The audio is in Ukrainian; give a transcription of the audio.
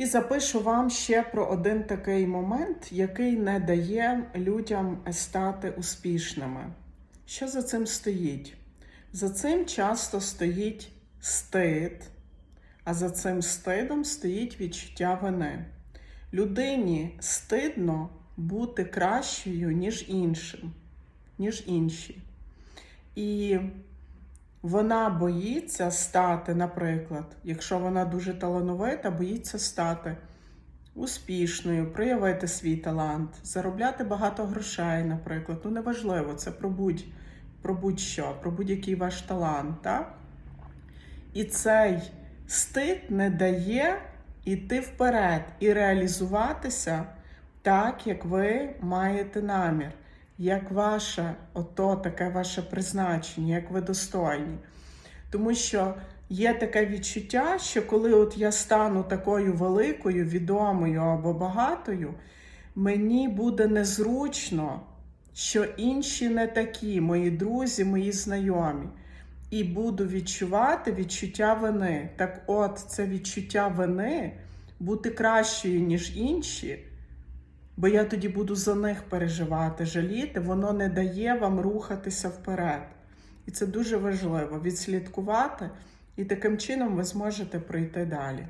І запишу вам ще про один такий момент, який не дає людям стати успішними. Що за цим стоїть? За цим часто стоїть стид, а за цим стидом стоїть відчуття вини. Людині стидно бути кращою, ніж іншим, ніж інші. І вона боїться стати, наприклад, якщо вона дуже талановита, боїться стати успішною, проявити свій талант, заробляти багато грошей, наприклад. Ну, неважливо, це про будь про будь-що, про будь-який ваш талант. Так? І цей стид не дає йти вперед і реалізуватися так, як ви маєте намір, як ваше ото таке ваше призначення, як ви достойні. Тому що є таке відчуття, що коли от я стану такою великою, відомою або багатою, мені буде незручно, що інші не такі, мої друзі, мої знайомі. І буду відчувати відчуття вини. Так от, це відчуття вини бути кращою, ніж інші, бо я тоді буду за них переживати, жаліти, воно не дає вам рухатися вперед. І це дуже важливо відслідкувати, і таким чином ви зможете пройти далі.